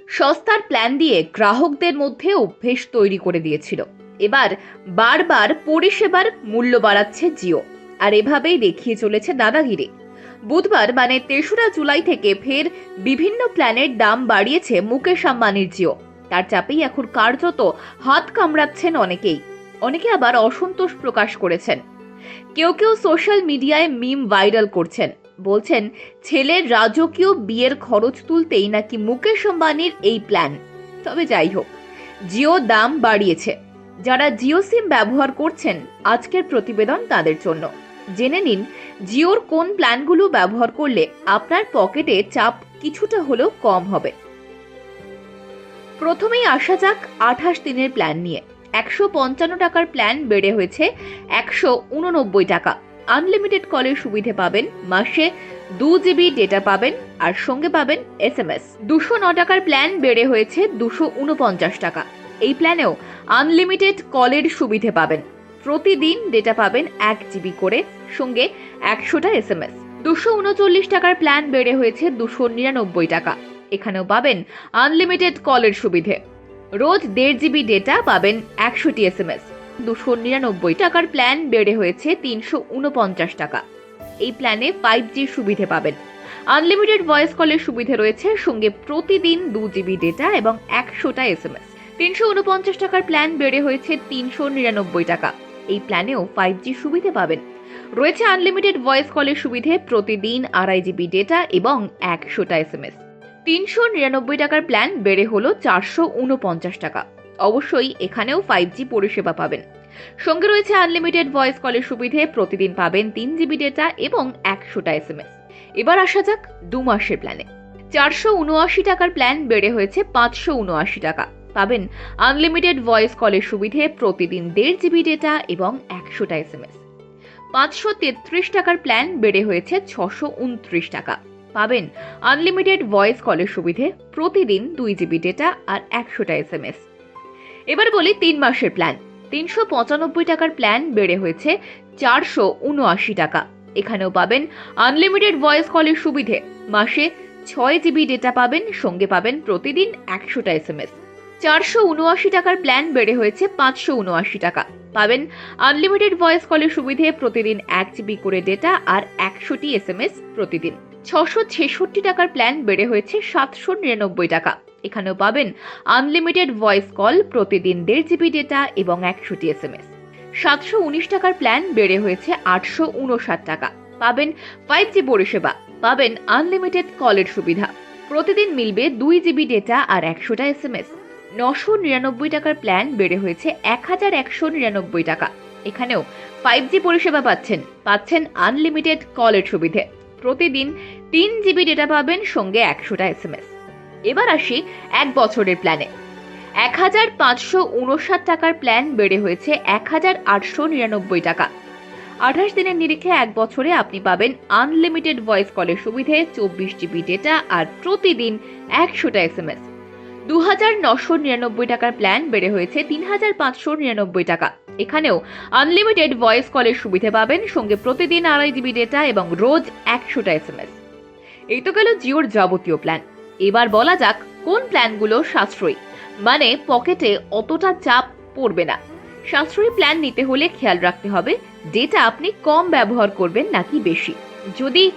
সস্তার প্ল্যান দিয়ে গ্রাহকদের মধ্যে অভ্যেস তৈরি করে দিয়েছিল। এবার বারবার পরিষেবার মূল্য বাড়াচ্ছে জিও, আর এভাবেই দেখিয়ে চলেছে দাদাগিরি বুধবার মানে তেসরা জুলাই থেকে ফের বিভিন্ন প্ল্যানের দাম বাড়িয়েছে মুকেশ আম্বানির জিও। তার চাপেই এখন কার্যত হাত কামড়াচ্ছেন অনেকেই। অনেকে আবার অসন্তোষ প্রকাশ করেছেন। কেউ কেউ সোশ্যাল মিডিয়ায় মিম ভাইরাল করছেন। বলছেন, ছেলের রাজকীয় বিয়ের খরচ তুলতেই নাকি মুকেশ আম্বানির এই প্ল্যান তবে যাই হোক, জিও দাম বাড়িয়েছে। যারা জিও সিম ব্যবহার করছেন, আজকের প্রতিবেদন তাদের জন্য। জেনে নিন, জিওর কোন প্ল্যানগুলো ব্যবহার করলে আপনার পকেটে চাপ কিছুটা হলেও কম হবে। প্রথমেই আসা যাক আঠাশ দিনের প্ল্যান নিয়ে। একশো পঞ্চান্ন টাকার প্ল্যান বেড়ে হয়েছে একশো উননব্বই টাকা। আনলিমিটেড কলের সুবিধে পাবেন মাসে দু জিবি ডেটা পাবেন আর সঙ্গে পাবেন এস এম এস দুশো ন টাকার প্ল্যান বেড়ে হয়েছে দুশো উনপঞ্চাশ টাকা। এই প্ল্যানেও আনলিমিটেড কলের সুবিধে পাবেন। প্রতিদিন ডেটা পাবেন এক জিবি করে, সঙ্গে একশোটা এস এম এস দুশো উনচল্লিশ টাকার প্ল্যান বেড়ে হয়েছে দুশো নিরানব্বই টাকা। এখানেও পাবেন আনলিমিটেড কলের সুবিধে। রোজ দেড় জিবি ডেটা পাবেন একশোটি এস এম এস দুশো নিরানব্বই টাকার প্ল্যান বেড়ে হয়েছে তিনশো উনপঞ্চাশ টাকা। এই প্ল্যানে ফাইভ জি সুবিধে পাবেন। আনলিমিটেড ভয়েস কলের সুবিধে রয়েছে সঙ্গে প্রতিদিন দু জিবি ডেটা এবং একশোটা এস এম এস তিনশো উনপঞ্চাশ টাকার প্ল্যান বেড়ে হয়েছে তিনশো নিরানব্বই টাকা। এই প্ল্যানেও ফাইভ জি সুবিধে পাবেন। রয়েছে আনলিমিটেড ভয়েস কলের সুবিধে প্রতিদিন আড়াই জিবি ডেটা এবং একশোটা এস এম এস তিনশো নিরানব্বই টাকার প্ল্যান বেড়ে হলো চারশো উনপঞ্চাশ টাকা। অবশ্যই এখানেও ফাইভ জি পরিষেবা পাবেন। সঙ্গে রয়েছে আনলিমিটেড ভয়েস কলের সুবিধে প্রতিদিন পাবেন তিন জিবি ডেটা এবং একশোটা এস এম এস এবার আসা যাক দু মাসের প্ল্যানে চারশো উনআশি টাকার প্ল্যান বেড়ে হয়েছে পাঁচশো উনআশি টাকা। পাবেন আনলিমিটেড ভয়েস কলের সুবিধে প্রতিদিন দেড় জিবি ডেটা এবং একশোটা এস এম এস পাঁচশো তেত্রিশ টাকার প্ল্যান বেড়ে হয়েছে ছশো উনত্রিশ টাকা। পাবেন আনলিমিটেড ভয়েস কলের সুবিধে প্রতিদিন দুই জিবি ডেটা আর একশোটা এস এম এস এবার বলি তিন মাসের প্ল্যান তিনশো পঁচানব্বই টাকার প্ল্যান বেড়ে হয়েছে চারশো উনআশি টাকা। এখানেও পাবেন আনলিমিটেড ভয়েস কলের সুবিধে। মাসে ছয় জিবি ডেটা পাবেন, সঙ্গে পাবেন প্রতিদিন একশোটা এস এম এস চারশো উনআশি টাকার প্ল্যান বেড়ে হয়েছে পাঁচশো উনআশি টাকা। পাবেন আনলিমিটেড ভয়েস কলের সুবিধে প্রতিদিন এক জিবি করে ডেটা আর একশোটি এস এম এস প্রতিদিন। ছশো ছেষট্টি টাকার প্ল্যান বেড়ে হয়েছে সাতশো নিরানব্বই টাকা। এখানেও পাবেন আনলিমিটেড ভয়েস কল প্রতিদিন দেড় জিবি ডেটা এবং একশোটি এস এম এস সাতশো উনিশ টাকার প্ল্যান বেড়ে হয়েছে আটশো উনষাট টাকা। পাবেন ফাইভ জি পরিষেবা, পাবেন আনলিমিটেড কলের সুবিধা। প্রতিদিন মিলবে দুই জিবি ডেটা আর একশোটা এস এম এস নশো নিরানব্বই টাকার প্ল্যান বেড়ে হয়েছে এক হাজার একশো নিরানব্বই টাকা। এখানেও ফাইভ জি পরিষেবা পাচ্ছেন পাচ্ছেন আনলিমিটেড কলের সুবিধে। প্রতিদিন তিন জিবি ডেটা পাবেন সঙ্গে একশোটা এস এম এস এবার আসি এক বছরের প্ল্যানে। এক হাজার পাঁচশো উনষাট টাকার প্ল্যান বেড়ে হয়েছে এক হাজার আটশো নিরানব্বই টাকা। আঠাশ দিনের নিরিখে এক বছরে আপনি পাবেন আনলিমিটেড ভয়েস কলের সুবিধে চব্বিশ জিবি ডেটা আর প্রতিদিন একশোটা এস এম এস দু হাজার নশো নিরানব্বই টাকার প্ল্যান বেড়ে হয়েছে তিন হাজার পাঁচশো নিরানব্বই টাকা। এখানেও আনলিমিটেড ভয়েস কলের সুবিধে পাবেন সঙ্গে প্রতিদিন আড়াই জিবি ডেটা এবং রোজ একশোটা এস এম এস এই তো গেল জিওর যাবতীয় প্ল্যান এবার বলা যাক কোন প্ল্যানগুলো সাশ্রয়ী। মানে পকেটে অতটা চাপ পড়বে না। সাশ্রয়ী প্ল্যান নিতে হলে খেয়াল রাখতে হবে ডেটা আপনি কম ব্যবহার করবেন নাকি বেশি। যদি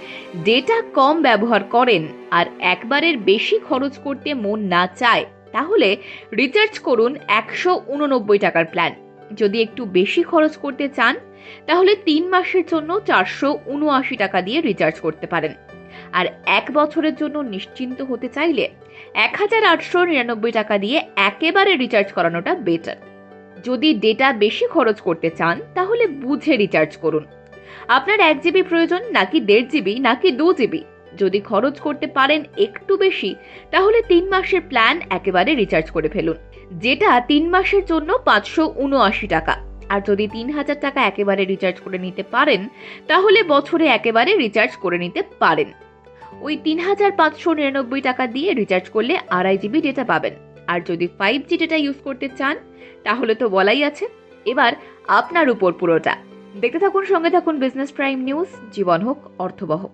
ডেটা কম ব্যবহার করেন আর একবারের বেশি খরচ করতে মন না চায়, তাহলে রিচার্জ করুন একশো উননব্বই টাকার প্ল্যান যদি একটু বেশি খরচ করতে চান, তাহলে তিন মাসের জন্য চারশো উনআশি টাকা দিয়ে রিচার্জ করতে পারেন। আর এক বছরের জন্য নিশ্চিন্ত হতে চাইলে এক হাজার আটশো নিরানব্বই টাকা দিয়ে একেবারে রিচার্জ করানোটা বেটার যদি ডেটা বেশি খরচ করতে চান, তাহলে বুঝে রিচার্জ করুন। আপনার এক জিবি প্রয়োজন, নাকি দেড় জিবি নাকি দু জিবি যদি খরচ করতে পারেন একটু বেশি, তাহলে তিন মাসের প্ল্যান একেবারে রিচার্জ করে ফেলুন। যেটা তিন মাসের জন্য পাঁচশো উনআশি টাকা। আর যদি তিন হাজার টাকা একেবারে রিচার্জ করে নিতে পারেন, তাহলে বছরে একেবারে রিচার্জ করে নিতে পারেন। ওই তিন হাজার পাঁচশো নিরানব্বই টাকা দিয়ে রিচার্জ করলে আড়াই জিবি ডেটা পাবেন। আর যদি ফাইভ জি ডেটা ইউজ করতে চান, তাহলে তো বলাই আছে। এবার আপনার উপর পুরোটা। দেখতে থাকুন, সঙ্গে থাকুন বিজনেস প্রাইম নিউজ জীবন হোক, অর্থবহ।